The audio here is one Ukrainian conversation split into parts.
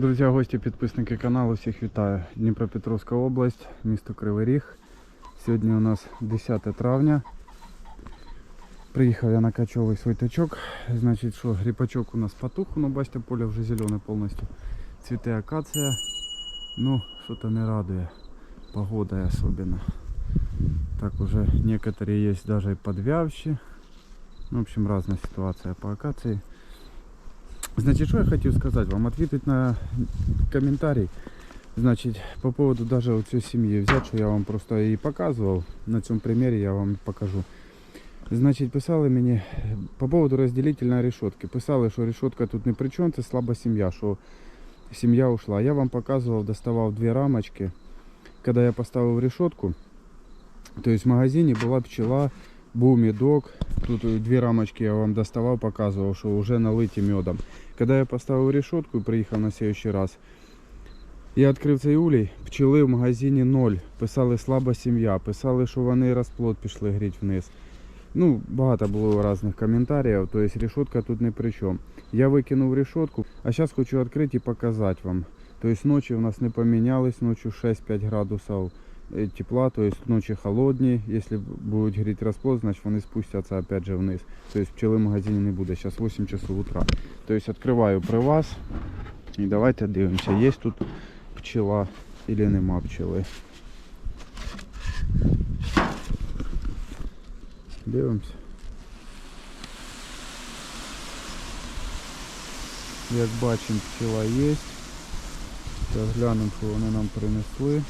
Друзі, гості, підписники каналу, всіх вітаю. Дніпропетровська область, місто Кривий Ріг. Сьогодні у нас 10 травня. Приїхав я на качовий свій тачок. Значить, що гріпачок у нас потух, ну бачите, поле вже зелене повністю. Цвіте акація. Ну, що-то не радує. Погода особенно. Так уже некоторые есть даже и подвявшие. Ну, в общем, разная ситуация по акации. Значит, что я хотел сказать вам? Ответить на комментарий. Значит, по поводу даже вот всей семьи взять, что я вам просто и показывал. На цьому примере я вам покажу. Значить, писали мені по поводу розділительної решетки. Писали, що решетка тут не при чому, це слаба сім'я, що сім'я ушла. Я вам показував, доставав дві рамочки. Коли я поставив решетку, то есть в магазині була пчела, був медок. Тут дві рамочки я вам доставав, показував, що вже налиті медом. Коли я поставив решетку і приїхав на следующий раз, я відкрив цей улей, пчели в магазині ноль. Писали слаба сім'я, писали, що вони розплод пішли гріть вниз. Ну, багато було різних коментарів, то есть решетка тут не при чому. Я викинув решетку, а зараз хочу відкрити і показати вам. То есть ночі у нас не помінялись, ночі 6-5 градусів е, тепла, то есть ночі холодні. Якщо будуть гріти розплод, значить вони спустяться опять же вниз. То есть пчели в магазині не буде. Зараз 8 часов утра. То есть відкриваю при вас. І давайте дивимося, є тут пчела или нема пчели. Дивимося. Як бачимо, пчела є. Зараз глянемо, що вони нам принесли.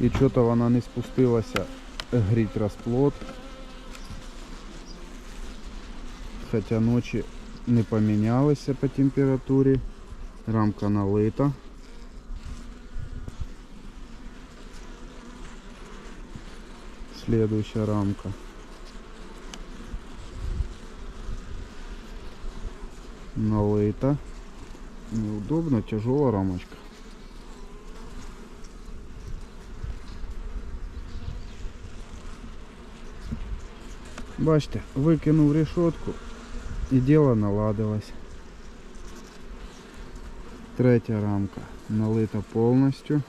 І що-то вона не спустилася гріть розплод. Хоча ночі не помінялися по температурі. Рамка налита. Следующая рамка. Налита. Неудобно, тяжелая рамочка. Бачите, викинув решетку і діло наладилось. Третя рамка налита повністю.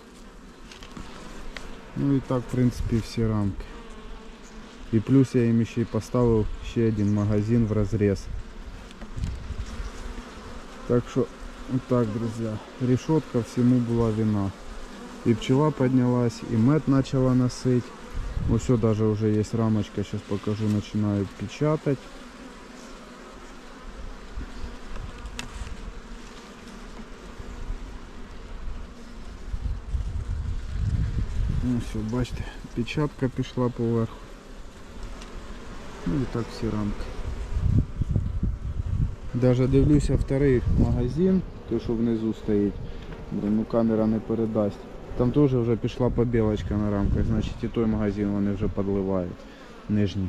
Ну і так, в принципі, всі рамки. І плюс я їм ще й поставив ще один магазин в розріз. Так що, отак, друзі, решетка всему була вина. І пчела поднялась, і мед почала носить. Вот все даже уже есть рамочка, сейчас покажу, начинаю печатать. Ну все, бачите, печатка пішла поверху. Ну і так всі рамки. Даже дивлюся вторий магазин, той що внизу стоїть. Блин, ну камера не передасть. Там теж вже пішла побілочка на рамках, значить і той магазин вони вже підливають нижній.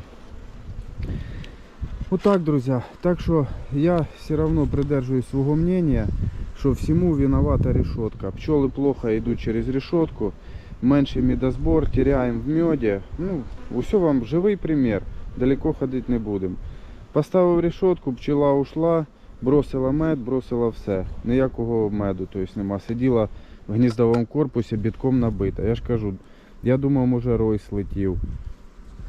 Отак, друзі. Так що я все одно придержуюсь свого мнения, що всему виновата решетка. Пчели плохо йдуть через решетку, менший медосбор, теряємо в меді. Ну, усе вам живий примір. Далеко ходити не будемо. Поставив решетку, пчела ушла, бросила мед, бросила все. Ніякого меду, тобто нема. Сиділа в гніздовому корпусі бітком набита. Я ж кажу, я думав, може рой слетів.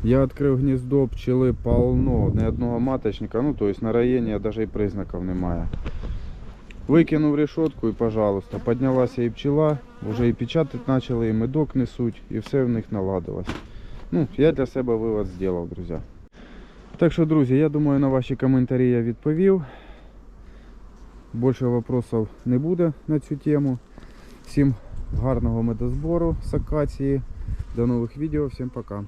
Я відкрив гніздо, пчели полно, ні одного маточника, ну тобто на районі навіть і признаків немає. Викинув решетку і, пожалуйста, піднялася і пчела, вже і печатати почали, і медок несуть, і все в них наладилось. Ну, я для себе вивод зробив, друзі. Так що, друзі, я думаю, на ваші коментарі я відповів. Більше вопросов не буде на цю тему. Всім гарного медозбору з акації. До нових відео, всім пока.